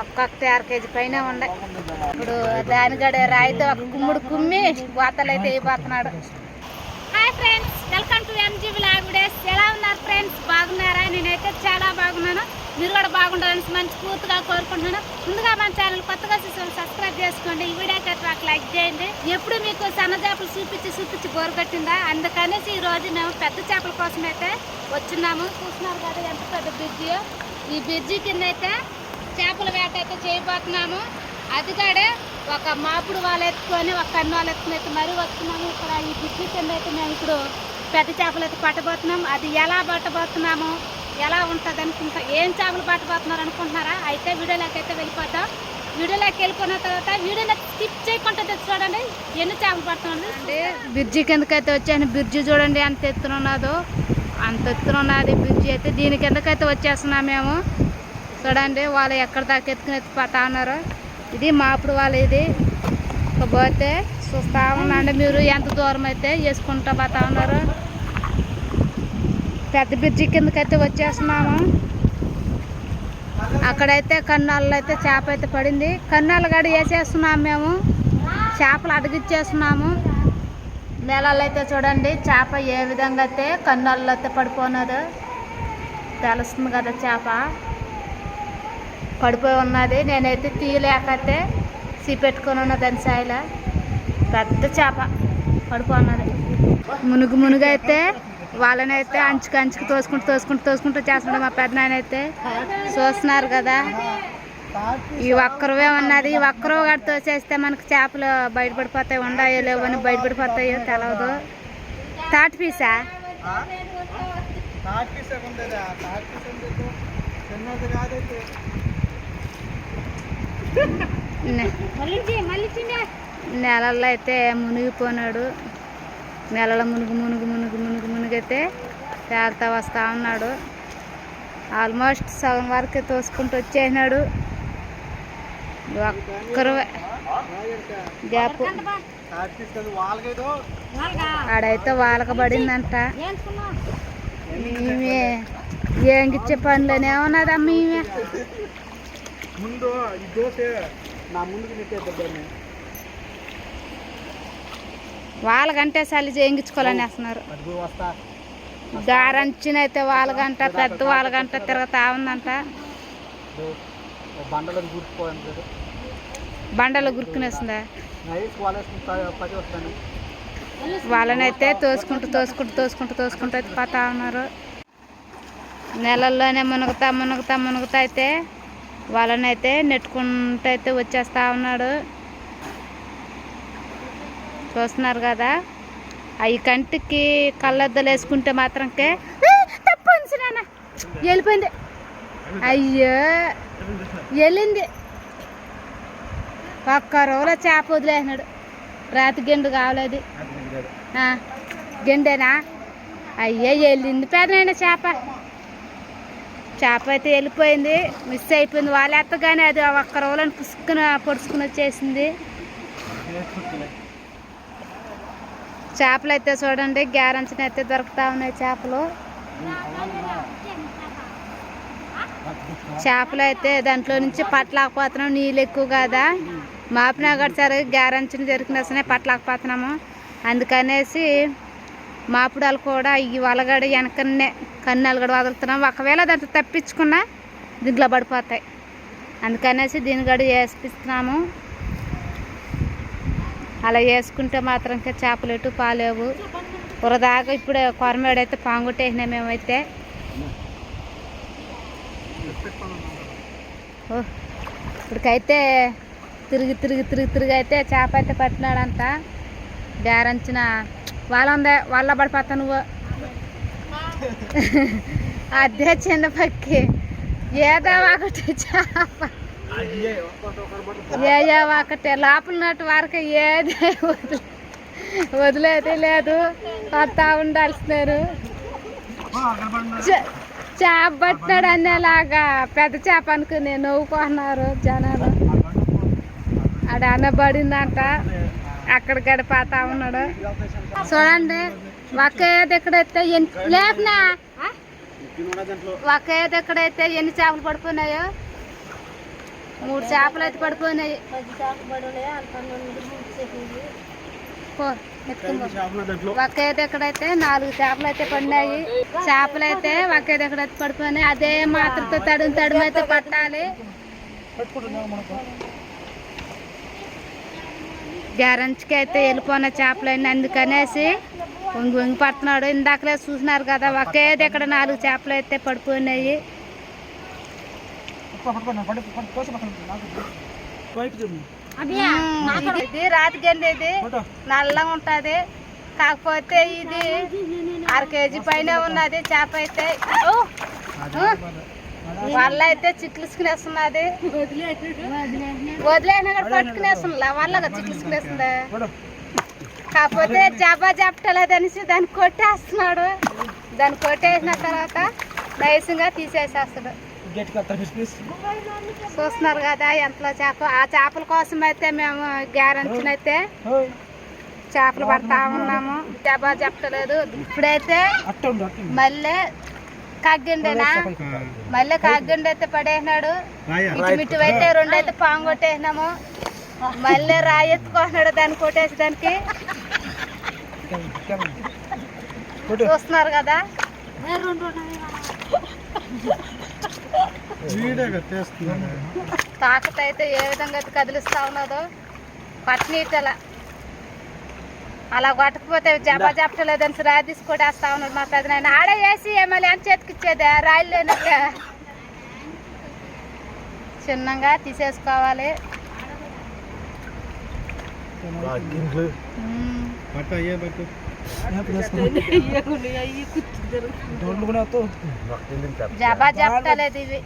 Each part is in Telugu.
ఒక్కొక్క అర కేజీ పైన ఉండే. ఇప్పుడు దానిగడ రాయితో ఒక కుమ్ముడు కుమ్మి వాతలు అయితే అయిపోతున్నాడు. Hi friends welcome to MG blog days ఎలా ఉన్నారు ఫ్రెండ్స్ బాగున్నారా? నేనైతే చాలా బాగున్నాను. మీరు కూడా బాగుండాలని మంచి పూర్తిగా కోరుకుంటున్నాను. ముందుగా మన ఛానల్ కొత్తగా చూసిన సబ్స్క్రైబ్ చేసుకోండి. ఈ వీడియో కట్ ఒక లైక్ చేయండి. ఎప్పుడు మీకు సన్న చేపలు చూపించి చూపించి బోరుగట్టిందా అందుకనేసి ఈ రోజు మేము పెద్ద చేపల కోసం అయితే వచ్చినాము చూస్తున్నారు కదా ఎంత పెద్ద బ్రిడ్జి ఈ బ్రిడ్జి కింద అయితే చేపల వేట అయితే చేయబోతున్నాము. అది కాడే ఒక మాపుడు వాళ్ళు ఎత్తుకొని ఒక కన్ను వాళ్ళు ఎత్తుకుని అయితే మరీ వస్తున్నాము. ఇక్కడ ఈ బ్రిడ్జి కింద అయితే మేము ఇప్పుడు పెద్ద చేపలు అయితే పట్టబోతున్నాము అది ఎలా పట్టబోతున్నాము? ఎలా ఉంటుంది అనుకుంటా ఏం చేపలు పట్టబోతున్నారు అనుకుంటున్నారా? అయితే వీడియోలోకి అయితే వెళ్ళిపోతాం వీడియోలోకి వెళ్ళిపోయిన తర్వాత వీడియోలో స్కిప్ చేయకుండా తెచ్చి చూడండి. ఎన్ని చేపలు పడుతున్నాడు అంటే బ్రిడ్జి కిందకైతే వచ్చాను. బ్రిడ్జి చూడండి ఎంత ఎత్తునున్నదో అంత ఎత్తునున్నది బ్రిడ్జి అయితే. దీని కిందకైతే వచ్చేస్తున్నాం మేము. చూడండి వాళ్ళు ఎక్కడ దాకా ఎత్తుకుని ఎత్తి పట్టా ఉన్నారు. ఇది మాపుడు వాళ్ళు ఇది. పోతే చూస్తా ఉన్నాండి మీరు ఎంత దూరం అయితే వేసుకుంటా పోతా ఉన్నారు. పెద్ద బ్రిడ్జి కిందకైతే వచ్చేస్తున్నాము. అక్కడైతే కన్నాళ్ళు అయితే చేప అయితే పడింది. కన్నాళ్ళు గడి వేసేస్తున్నాము మేము. చేపలు అడిగిచ్చేస్తున్నాము. నెలలు అయితే చూడండి చేప ఏ విధంగా అయితే కన్నాళ్ళు అయితే పడిపోయినదో తెలుస్తుంది కదా చేప. పడిపోయి ఉన్నది. నేనైతే తీయలేకైతే సీపెట్టుకొని ఉన్న దాని సాయిలో. పెద్ద చేప పడిపోన్నది. మునుగు మునుగు అయితే వాళ్ళని అయితే అంచుకు అంచుకు తోసుకుంటూ తోసుకుంటూ తోసుకుంటూ చేస్తున్నాడు మా పెద్ద నాయన అయితే చూస్తున్నారు కదా. ఈ ఒక్కరువే ఉన్నది. ఈ ఒక్కరు గడి తోసేస్తే మనకు చేపలు బయటపడిపోతాయి ఉండాయో లేవో అని బయటపడిపోతాయో తెలవదు. తాటి పీసా? నెలల్లో అయితే మునిగిపోయినాడు నెలలో మునుగు మునుగు మునుగు మునుగు మునిగైతే తేలుతా వస్తా ఉన్నాడు. ఆల్మోస్ట్ సగం వరకు తోసుకుంటూ వచ్చేసినాడు. ఒక్కరు గ్యాప్ ఆడైతే వాలకబడిందంట. మేమే ఏంగిచ్చే పనులనే ఉన్నదమ్మ ఈమె. ముందు దోశ నా ముందుకు వాళ్ళకంటే చలి చేయించుకోవాలని వేస్తున్నారు. వస్తా గారంచినైతే వాళ్ళగంట పెద్ద వాళ్ళగంట తిరుగుతా ఉందంట. బండలు వస్తాను. వాళ్ళనైతే తోసుకుంటూ తోసుకుంటూ తోసుకుంటూ తోసుకుంటూ అయితే పోతా ఉన్నారు. నెలల్లోనే మునుగుతా మునుగుతా మునుగుతా అయితే వాళ్ళనైతే నెట్టుకుంటూ అయితే వచ్చేస్తా ఉన్నాడు. చూస్తున్నారు కదా? అవి కంటికి కళ్ళద్దలు వేసుకుంటే మాత్రంకే తప్పు నాన్న. వెళ్ళిపోయింది. అయ్యో. వెళ్ళింది. ఒక్క రోజులో చేప వదిలేసినాడు. రాతి గెండు కావలేదు. గెండేనా గిండేనా? అయ్యే వెళ్ళింది పెద్దనైనా చేప. చేప అయితే వెళ్ళిపోయింది. మిస్ అయిపోయింది. వాళ్ళు ఎత్తగానే అది ఒక్క రోజులను పుసుకుని పొడుచుకుని వచ్చేసింది. చేపలు అయితే చూడండి గ్యారంచిన అయితే దొరుకుతా ఉన్నాయి చేపలు. చేపలు అయితే దాంట్లో నుంచి పట్టలేకపోతున్నాం నీళ్ళు ఎక్కువ కదా? మాపినా సార్ సరే గ్యారంచిన దొరికిన పట్టలేకపోతున్నాము. అందుకనేసి మాపుడాలు కూడా ఈ వలగడ వెనకనే కన్నాలు కూడా వదులుతున్నాం. ఒకవేళ దాంట్లో తప్పించుకున్నా దీంట్లో పడిపోతాయి. అందుకనేసి దీని గడి వేసిపిస్తున్నాము అలా వేసుకుంటే మాత్రం ఇంకా చేపలు ఎటు పాలేవు. ఉరదాకా ఇప్పుడు కొరమేడైతే పాంగొట్టేసినాం మేమైతే. ఓ, ఇప్పటికైతే తిరిగి తిరిగి తిరిగి తిరిగి అయితే చేప అయితే పట్టినాడంతా. బేరంచిన వాళ్ళందే వాళ్ళ పడిపోతా నువ్వు. అదే చిన్న పక్కి. ఏదో ఒకటి చేప. అయ్యే ఏ ఒకటే లోపల నటు వరకు ఏది వదిలే వదిలేది లేదు. వస్తా ఉండాల్సినారు. చే- చేప పట్టినాడు అనేలాగా పెద్ద చేప అనుకుని నవ్వుకుంటున్నారు జనాలు. ఆడ అనబడిందంట. అక్కడ గడిపోతా ఉన్నాడు. చూడండి ఒకే ఎక్కడైతే లేపనా? ఒక ఏది ఎక్కడైతే ఎన్ని చేపలు పడిపోయినాయో మూడు చేపలు అయితే పడిపోయినాయి. పో, ఎత్తుకో. ఒక ఏది ఎక్కడైతే నాలుగు చేపలు అయితే పడినాయి. చేపలు అయితే ఒక ఏది ఎక్కడైతే పడిపోయినాయి. అదే మాత్రతో తడుము తడుము అయితే పట్టాలి. గ్యారంటీకి అయితే వెళ్ళిపోయిన చేపలైన అందుకనేసి వంగి వంగి పడుతున్నాడు. ఇందాకలే చూసినారు కదా ఒకే దగ్గర నాలుగు చేపలు అయితే పడిపోయినాయి. ఇది రాతి గండి ఇది? నల్లగా ఉంటది. కాకపోతే ఇది అర కేజీ పైన ఉన్నది చేప అయితే! వాళ్ళ అయితే చిట్లుసుకునేస్తున్నది వదిలేనా కూడా పట్టుకునేస్తున్నా వాళ్ళగా చిట్లుసుకునేస్తుందా కాకపోతే జబా జపటలేదు అనేసి దాన్ని కొట్టేస్తున్నాడు. దాన్ని కొట్టేసిన తర్వాత నైస్గా తీసేసేస్తాడు. చూస్తున్నారు కదా ఎంతలో చేప ఆ చేపల కోసం అయితే మేము గ్యారంటీ అయితే చేపలు పడతా ఉన్నాము. జబా చెప్పలేదు. ఇప్పుడైతే మళ్ళీ కగ్గిండేనా? మళ్ళీ కగ్గిండి అయితే పడేసినాడు. ఇటు అయితే రెండు అయితే పాము కొట్టేసినాము. మళ్ళీ రాయి ఎత్తుకుంటున్నాడు దాన్ని కొట్టేసడానికి చూస్తున్నారు కదా. తాకత అయితే ఏ విధంగా అయితే కదిలిస్తా ఉన్నదో పట్నీటల అలా కొట్టకపోతే జబా చెప్పలేదని రాయి తీసి కొట్టేస్తా ఉన్నాడు మా పెద్దనాయన ఆడే వేసి మళ్ళీ ఎంత చేతికిచ్చేది రాయిలు లేనట్టే. చిన్నగా తీసేసుకోవాలి. ఉమ్. జబా ఇవి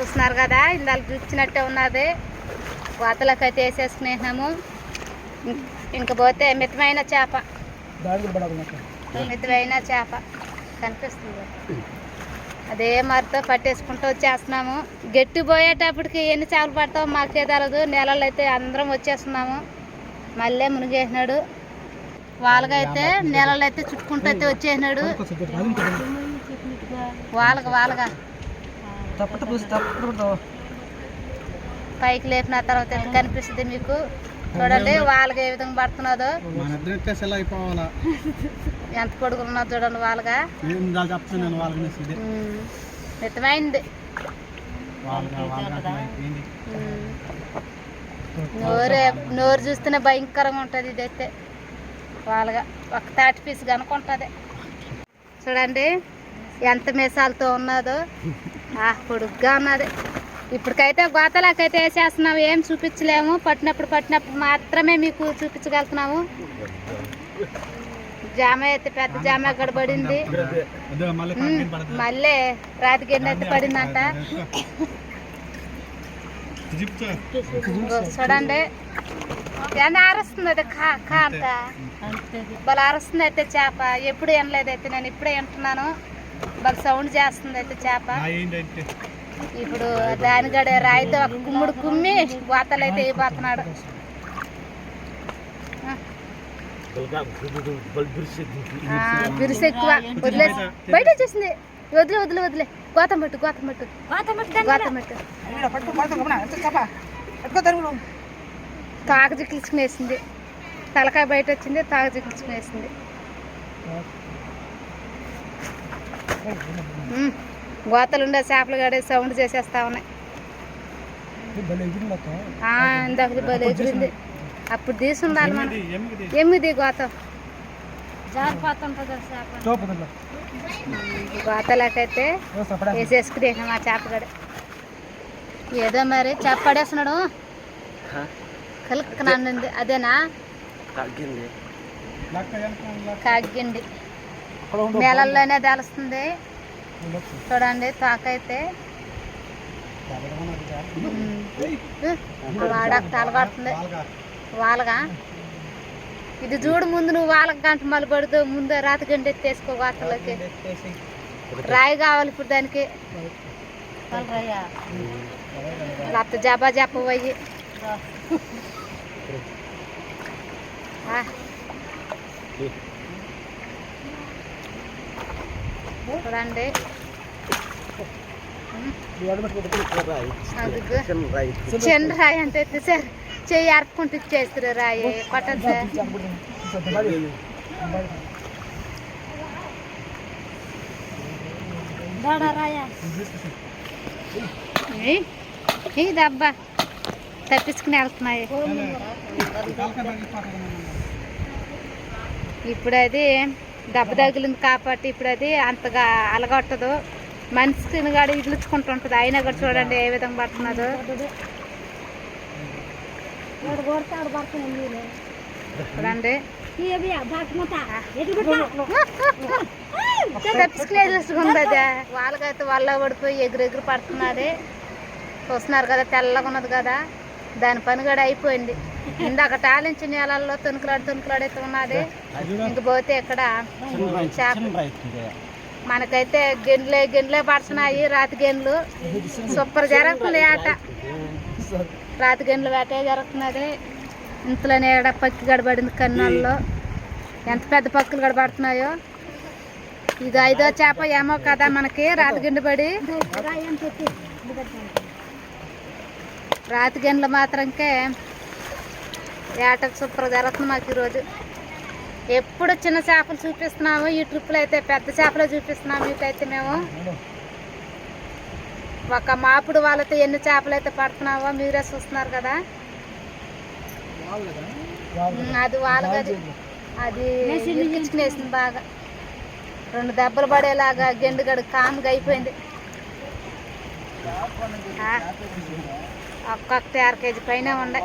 చూస్తున్నారు కదా ఇందాక చూసినట్టే ఉన్నది. వాతలకు అయితే వేసేసుకునేసినాము. ఇం- ఇంక పోతే మితమైన చేప. మితమైన చేప. కనిపిస్తుంది. అదే మరితో పట్టేసుకుంటూ వచ్చేస్తున్నాము. గట్టి పోయేటప్పటికి ఎన్ని చేపలు పడతామో మాకే తెలదు. నెలలు అయితే అందరం వచ్చేస్తున్నాము. మళ్ళీ మునిగేసినాడు. వాళ్ళగా అయితే నెలలు అయితే చుట్టుకుంటూ అయితే వచ్చేసినాడు. వాళ్ళగా వాళ్ళగా పైకి లేపిన తర్వాత కనిపిస్తుంది మీకు? చూడండి వాళ్ళగా ఏ విధంగా పడుతున్నదో. ఎంత పొడుగులు ఉన్నదో చూడండి వాళ్ళగా. వాళ్ళకి మితమైంది. నోరే నోరు చూస్తేనే భయంకరంగా ఉంటుంది ఇదైతే. వాళ్ళగా ఒక తాటి పీస్ కనుకుంటుంది చూడండి ఎంత మీసాలతో ఉన్నదో. ఆ పొడుగ్గా ఉన్నది. ఇప్పటికైతే గోతలకైతే వేసేస్తున్నాము ఏం చూపించలేము. పట్టినప్పుడు పట్టినప్పుడు మాత్రమే మీకు చూపించగలుగుతున్నాము. జామ అయితే పెద్ద జామ అక్కడ పడింది? మళ్ళీ రాతి గిన్నె అయితే పడిందంట. చూడండి. ఎంత ఆరుస్తుంది అది కా కా అంట వాళ్ళ ఆరుస్తుంది అయితే చేప. ఎప్పుడు వినలేదు అయితే నేను ఇప్పుడే వింటున్నాను. బాగా సౌండ్ చేస్తుంది అయితే చేప. ఏంటంటే ఇప్పుడు దానిగడ రాయితో ఒక కుమ్ముడు కుమ్మి వాతలు అయితే వేయబోతున్నాడు ఆ, బిరుసు ఎక్కువ. వదిలేసి బయట వచ్చేసింది. వదిలే వదిలే వదిలే. గోతం పెట్టు గోతం పెట్టు. గోతం పెట్టు తాక జిక్కించుకునేసింది తలకాయ బయట వచ్చింది తాక జిక్కించుకునేసింది ఉమ్, గోతలు ఉండే చేపలు గడే సౌండ్ చేసేస్తా ఉన్నాయి. ఆ, ఇందాక భలే ఎగిరింది. అప్పుడు తీసి ఉండాలి మనం. ఎనిమిది గోతం. చేప. గోతలకైతే వేసేసుకునేసాం ఆ చేపగడ ఏదో మరి చేప పడేస్తున్నాడు. కలుక్కునంది అదేనా? కాగిండి నెలల్లోనే తెలుస్తుంది. చూడండి తోకైతే. వాడక తలగడుతుంది వాళ్ళగా ఇది చూడు ముందు నువ్వు వాళ్ళకి గంట మళ్ళీ పడుతూ ముందు రాతి గంట ఎత్తేసుకో వాతలకి రాయి కావాలి ఇప్పుడు దానికి. లేకపోతే జబా జప్ప పోయి. చూడండి. అదిగో. రాయి అంటే సార్ చెయ్యి అర్పుకుంటూ ఇచ్చేస్తారు రాయి. కొట్టండి సార్ దబ్బా. తప్పించుకుని వెళ్తున్నాయి. ఇప్పుడు అది దెబ్బ తగిలింది కాబట్టి ఇప్పుడు అది అంతగా అలగొట్టదు. మనిషిని కూడా ఇగిలించుకుంటుంటుంది అయినా కూడా చూడండి ఏ విధంగా పడుతున్నదో. చూడండి. వాళ్ళకైతే వాళ్ళ పడిపోయి ఎగురు ఎగురు పడుతున్నది. చూస్తున్నారు కదా తెల్లగా ఉన్నది కదా. దాని పని కూడా అయిపోయింది. ఇందాక టాలించిన నేలల్లో తునుకులాడు తునుకులాడైతే ఉన్నది. ఇంక పోతే ఇక్కడ చేప. మనకైతే గిన్నెలే గిన్నెలే పడుతున్నాయి. రాతి గిన్నెలు సూపర్ జరుగుతుంది ఆట. రాతి గిన్నెలు వేటే జరుగుతున్నది. ఇంతలోనే ఏడ పక్కి గడబడింది కన్నాల్లో. ఎంత పెద్ద పక్కులు గడబడుతున్నాయో. ఇది ఐదో చేప ఏమో కదా మనకి. రాతి గిన్నె పడి. రాతి గిన్నెలు మాత్రంకే ఏటకు సూపర్ జరుగుతుంది మాకు ఈరోజు. ఎప్పుడు చిన్న చేపలు చూపిస్తున్నాము ఈ ట్రిప్పులు అయితే పెద్ద చేపలు చూపిస్తున్నాము మీకైతే మేము. ఒక మాపుడు వాళ్ళతో ఎన్ని చేపలు అయితే పడుతున్నావో మీరే చూస్తున్నారు కదా. అది వాళ్ళకి అది ఇరికించుకునేసింది బాగా. రెండు దెబ్బలు పడేలాగా గెండుగడు కాముగా అయిపోయింది. ఆ, ఒక్కొక్కటి అర కేజీ పైన ఉండే.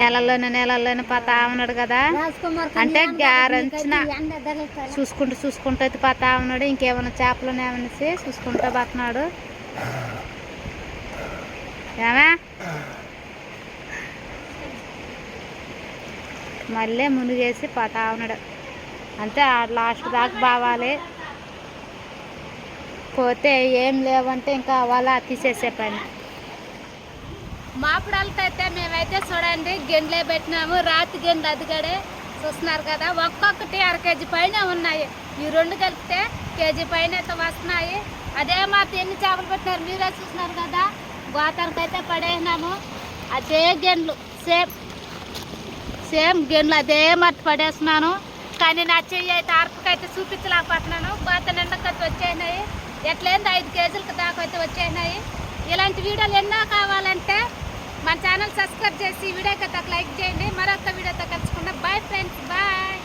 నెలల్లోనే నెలల్లోనే పతా ఉన్నాడు కదా. అంటే గ్యారంచిన చూసుకుంటూ చూసుకుంటూ అయితే పతా ఉన్నాడు. ఇంకేమైనా చేపలు ఉన్నాయనేసి చూసుకుంటూ పడుతున్నాడు ఏమే? మళ్ళీ మునిగేసి పతా ఉన్నాడు. అంటే ఆ లాస్ట్ దాకా బావాలి. పోతే ఏం లేవంటే ఇంకా వాళ్ళ తీసేసే పని. మాపుడాలతో అయితే మేమైతే చూడండి గిండ్లే పెట్టినాము రాతి గిండ్లు అదిగడే చూస్తున్నారు కదా ఒక్కొక్కటి అర కేజీ పైన ఉన్నాయి. ఈ రెండు కలిపితే కేజీ పైన అయితే వస్తున్నాయి. అదే మాకు ఎన్ని చేపలు పెట్టినారు మీరే చూస్తున్నారు కదా గోతానికి అయితే పడేసినాము. అదే గిండ్లు సేమ్ సేమ్ గిన్నెలు అదే మట్టి పడేస్తున్నాను. కానీ నా చెయ్యి అయితే అరపకైతే చూపించలేకపోతున్నాను. గోత నిండకైతే వచ్చేసినాయి. ఎట్లయింది ఐదు కేజీలకు దాకా అయితే వచ్చేసినాయి. ఇలాంటి వీడియోలు ఎన్నో కావాలంటే మన ఛానల్ సబ్స్క్రైబ్ చేసి వీడియో కథకు లైక్ చేయండి. మరొక వీడియోతో కలుసుకుందాం. Bye friends bye